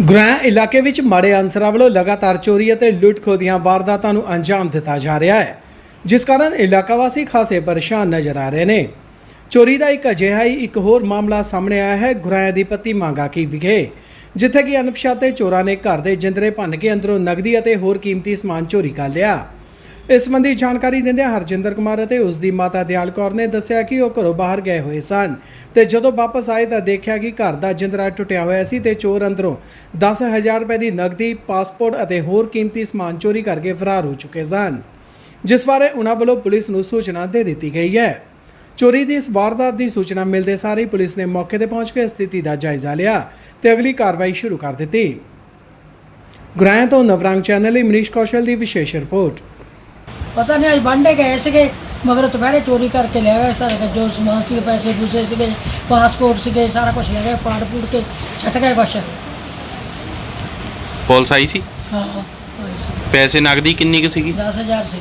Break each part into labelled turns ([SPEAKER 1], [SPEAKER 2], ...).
[SPEAKER 1] ਗੁਰਾਂ ਇਲਾਕੇ ਵਿੱਚ ਮਾੜੇ ਅਨਸਰਾਂ ਵੱਲੋਂ ਲਗਾਤਾਰ ਚੋਰੀ ਅਤੇ ਲੁੱਟ-ਖੋਹ ਦੀਆਂ ਵਾਰਦਾਤਾਂ ਨੂੰ ਅੰਜਾਮ ਦਿੱਤਾ ਜਾ ਰਿਹਾ ਹੈ, ਜਿਸ ਕਾਰਨ ਇਲਾਕਾ ਵਾਸੀ ਖਾਸੇ ਪਰੇਸ਼ਾਨ ਨਜ਼ਰ ਆ ਰਹੇ ਨੇ। ਚੋਰੀ ਦਾ ਇੱਕ ਅਜਿਹਾ ਹੀ ਇੱਕ ਹੋਰ ਮਾਮਲਾ ਸਾਹਮਣੇ ਆਇਆ ਹੈ, ਗੁਰਾਂ ਦੀ ਪੱਤੀ ਮੰਗਾ ਕੀ ਵਿਖੇ, ਜਿੱਥੇ ਕਿ ਅਣਪਛਾਤੇ ਚੋਰਾਂ ਨੇ ਘਰ ਦੇ ਜਿੰਦਰੇ ਭੰਨ ਕੇ ਅੰਦਰੋਂ ਨਗਦੀ ਅਤੇ ਹੋਰ ਕੀਮਤੀ ਸਮਾਨ ਚੋਰੀ ਕਰ ਲਿਆ। ਇਸ ਸੰਬੰਧੀ ਜਾਣਕਾਰੀ ਦਿੰਦਿਆਂ ਹਰਜਿੰਦਰ ਕੁਮਾਰ ਅਤੇ ਉਸ ਦੀ ਮਾਤਾ ਦਿਆਲ ਕੌਰ ਨੇ ਦੱਸਿਆ ਕਿ ਉਹ ਘਰੋਂ ਬਾਹਰ ਗਏ ਹੋਏ ਸਨ ਤੇ ਜਦੋਂ ਵਾਪਸ ਆਏ ਤਾਂ ਦੇਖਿਆ ਕਿ ਘਰ ਦਾ ਜਿੰਦਰਾ ਟੁੱਟਿਆ ਹੋਇਆ ਸੀ ਤੇ ਚੋਰ ਅੰਦਰੋਂ 10000 ਰੁਪਏ ਦੀ ਨਗਦੀ ਪਾਸਪੋਰਟ ਅਤੇ ਹੋਰ ਕੀਮਤੀ ਸਮਾਨ ਚੋਰੀ ਕਰਕੇ ਫਰਾਰ ਹੋ ਚੁੱਕੇ ਸਨ, ਜਿਸ ਬਾਰੇ ਉਹਨਾਂ ਵੱਲੋਂ ਪੁਲਿਸ ਨੂੰ ਸੂਚਨਾ ਦੇ ਦਿੱਤੀ ਗਈ ਹੈ। ਚੋਰੀ ਦੀ ਇਸ ਵਾਰਦਾਤ ਦੀ ਸੂਚਨਾ ਮਿਲਦੇ ਸਾਰ ਹੀ ਪੁਲਿਸ ਨੇ ਮੌਕੇ ਤੇ ਪਹੁੰਚ ਕੇ ਸਥਿਤੀ ਦਾ ਜਾਇਜ਼ਾ ਲਿਆ ਤੇ ਅਗਲੀ ਕਾਰਵਾਈ ਸ਼ੁਰੂ ਕਰ ਦਿੱਤੀ। ਗੁਰਾਂ ਤੋਂ ਨਵਰੰਗ ਚੈਨਲ ਲਈ ਮਨੀਸ਼ ਕੌਸ਼ਲ ਦੀ ਵਿਸ਼ੇਸ਼ ਰਿਪੋਰਟ।
[SPEAKER 2] ਪਤਾ ਨਹੀਂ ਅੱਜ ਬਾਂਡੇ ਗਏ ਸੀਗੇ ਮਗਰ ਦੁਪਹਿਰੇ ਚੋਰੀ ਕਰਕੇ ਲੈ ਗਏ ਸਾਰਾ ਜੋ ਸਮਾਨ ਸੀ ਪੈਸੇ ਪੂਸੇ ਸੀਗੇ ਪਾਸਪੋਰਟ ਸੀਗੇ ਸਾਰਾ ਕੁਝ ਲੈ ਗਏ ਪਾੜ ਪੂੜ ਕੇ ਛੱਟ ਗਏ ਕੁਛ।
[SPEAKER 3] ਪੁਲਿਸ ਆਈ ਸੀ?
[SPEAKER 2] ਹਾਂ ਆਈ ਸੀ।
[SPEAKER 3] ਪੈਸੇ ਨਗਦੀ ਕਿੰਨੀ ਕੁ ਸੀਗੀ?
[SPEAKER 2] 10000 ਸੀ।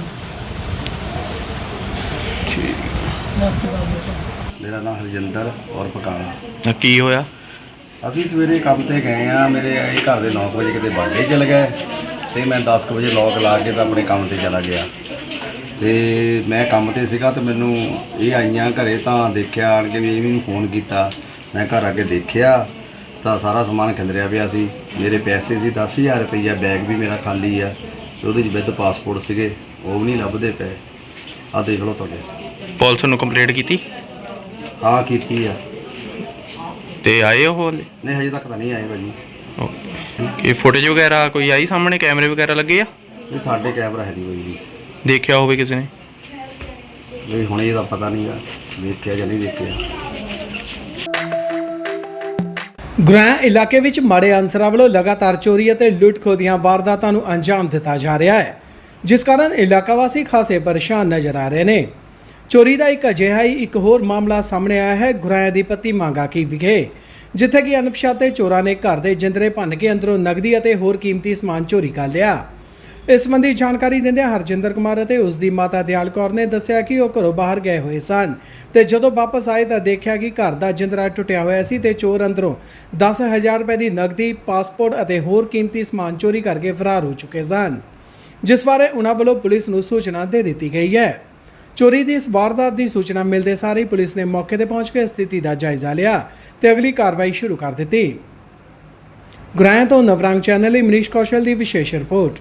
[SPEAKER 2] ਬਾਬੂ ਤੋਂ।
[SPEAKER 4] ਮੇਰਾ ਨਾਮ ਹਰਜਿੰਦਰ ਔਰ ਪਟਾਲਾ
[SPEAKER 3] ਅਹ ਕੀ ਹੋਇਆ?
[SPEAKER 4] ਅਸੀਂ ਸਵੇਰੇ ਕੰਮ ਤੇ ਗਏ ਆ ਮੇਰੇ ਇਹ ਘਰ ਦੇ 9 ਵਜੇ ਕਿਤੇ ਬਾਡੇ ਚਲ ਗਏ ਤੇ ਮੈਂ 10 ਕੁ ਵਜੇ ਲੋਕ ਲਾ ਕੇ ਤਾਂ ਆਪਣੇ ਕੰਮ ਤੇ ਚਲਾ ਗਿਆ। ਤੇ ਮੈਂ ਕੰਮ ਤੇ ਸੀਗਾ ਤੇ ਮੈਨੂੰ ਇਹ ਆਈਆਂ ਘਰੇ ਤਾਂ ਦੇਖਿਆ ਆਣ ਕੇ ਵੀ ਇਹ ਮੈਨੂੰ ਫੋਨ ਕੀਤਾ। ਮੈਂ ਘਰ ਆ ਕੇ ਦੇਖਿਆ ਤਾਂ ਸਾਰਾ ਸਮਾਨ ਖਿਲਰਿਆ ਪਿਆ ਸੀ। ਮੇਰੇ ਪੈਸੇ ਸੀ 10000 ਰੁਪਈਆ ਬੈਗ ਵੀ ਮੇਰਾ ਖਾਲੀ ਆ। ਤੇ ਉਹਦੇ ਵਿੱਚ ਵਿਦ ਪਾਸਪੋਰਟ ਸੀਗੇ ਉਹ ਵੀ ਨਹੀਂ ਲੱਭਦੇ ਪਏ। ਆ ਦੇਖ ਲਓ ਤੁਹਾਡੇ।
[SPEAKER 3] ਪੁਲਿਸ ਨੂੰ ਕੰਪਲੇਂਟ ਕੀਤੀ?
[SPEAKER 4] ਹਾਂ ਕੀਤੀ ਆ।
[SPEAKER 3] ਤੇ ਆਏ ਉਹ ਹਲੇ?
[SPEAKER 4] ਨਹੀਂ ਹਜੇ ਤੱਕ ਤਾਂ ਨਹੀਂ ਆਏ ਭਾਜੀ।
[SPEAKER 3] ਇਹ ਫੁਟੇਜ ਵਗੈਰਾ ਕੋਈ ਆਈ ਸਾਹਮਣੇ? ਕੈਮਰੇ ਵਗੈਰਾ ਲੱਗੇ ਆ?
[SPEAKER 4] ਇਹ ਸਾਡੇ ਕੈਮਰਾ ਹੈ ਨਹੀਂ ਕੋਈ ਵੀ।
[SPEAKER 3] ਦੇਖਿਆ ਹੋਵੇ ਕਿਸੇ ਨੇ?
[SPEAKER 4] ਵੀ ਹੁਣ ਇਹਦਾ ਪਤਾ ਨਹੀਂਗਾ ਦੇਖਿਆ ਜਾਂ ਨਹੀਂ ਦੇਖਿਆ।
[SPEAKER 1] ਗੁਰਾਂ ਇਲਾਕੇ ਵਿੱਚ ਮਾੜੇ ਅਨਸਰਾਂ ਵੱਲੋਂ ਲਗਾਤਾਰ ਚੋਰੀ ਅਤੇ ਲੁੱਟ-ਖੋਹ ਦੀਆਂ ਵਾਰਦਾਤਾਂ ਨੂੰ ਅੰਜਾਮ ਦਿੱਤਾ ਜਾ ਰਿਹਾ ਹੈ ਜਿਸ ਕਾਰਨ ਇਲਾਕਾ ਵਾਸੀ ਖਾਸੇ ਪਰੇਸ਼ਾਨ ਨਜ਼ਰ ਆ ਰਹੇ ਨੇ। ਚੋਰੀ ਦਾ ਇੱਕ ਅਜਿਹਾ ਹੀ ਇੱਕ ਹੋਰ ਮਾਮਲਾ ਸਾਹਮਣੇ ਆਇਆ ਹੈ ਗੁਰਾਂ ਦੀ ਪੱਤੀ ਮੰਗਾ ਕੀ ਵਿਖੇ ਜਿੱਥੇ ਕਿ ਅਣਪਛਾਤੇ ਚੋਰਾਂ ਨੇ ਘਰ ਦੇ ਜਿੰਦਰੇ ਭੰਨ ਕੇ ਅੰਦਰੋਂ ਨਗਦੀ ਅਤੇ ਹੋਰ ਕੀਮਤੀ ਸਮਾਨ ਚੋਰੀ ਕਰ ਲਿਆ। ਇਸ ਸੰਬੰਧੀ ਜਾਣਕਾਰੀ ਦਿੰਦਿਆਂ ਹਰਜਿੰਦਰ ਕੁਮਾਰ ਅਤੇ ਉਸ ਦੀ ਮਾਤਾ ਦਿਆਲ ਕੌਰ ਨੇ ਦੱਸਿਆ ਕਿ ਉਹ ਘਰੋਂ ਬਾਹਰ ਗਏ ਹੋਏ ਸਨ ਤੇ ਜਦੋਂ ਵਾਪਸ ਆਏ ਤਾਂ ਦੇਖਿਆ ਕਿ ਘਰ ਦਾ ਜਿੰਦਰਾ ਟੁੱਟਿਆ ਹੋਇਆ ਸੀ ਤੇ ਚੋਰ ਅੰਦਰੋਂ 10000 ਰੁਪਏ ਦੀ ਨਗਦੀ ਪਾਸਪੋਰਟ ਅਤੇ ਹੋਰ ਕੀਮਤੀ ਸਮਾਨ ਚੋਰੀ ਕਰਕੇ ਫਰਾਰ ਹੋ ਚੁੱਕੇ ਸਨ, ਜਿਸ ਬਾਰੇ ਉਹਨਾਂ ਵੱਲੋਂ ਪੁਲਿਸ ਨੂੰ ਸੂਚਨਾ ਦੇ ਦਿੱਤੀ ਗਈ ਹੈ। ਚੋਰੀ ਦੀ ਇਸ ਵਾਰਦਾਤ ਦੀ ਸੂਚਨਾ ਮਿਲਦੇ ਸਾਰ ਹੀ ਪੁਲਿਸ ਨੇ ਮੌਕੇ ਤੇ ਪਹੁੰਚ ਕੇ ਸਥਿਤੀ ਦਾ ਜਾਇਜ਼ਾ ਲਿਆ ਤੇ ਅਗਲੀ ਕਾਰਵਾਈ ਸ਼ੁਰੂ ਕਰ ਦਿੱਤੀ। ਗੁਰਾਂ ਤੋਂ ਨਵਰੰਗ ਚੈਨਲ ਲਈ ਮਨੀਸ਼ ਕੌਸ਼ਲ ਦੀ ਵਿਸ਼ੇਸ਼ ਰਿਪੋਰਟ।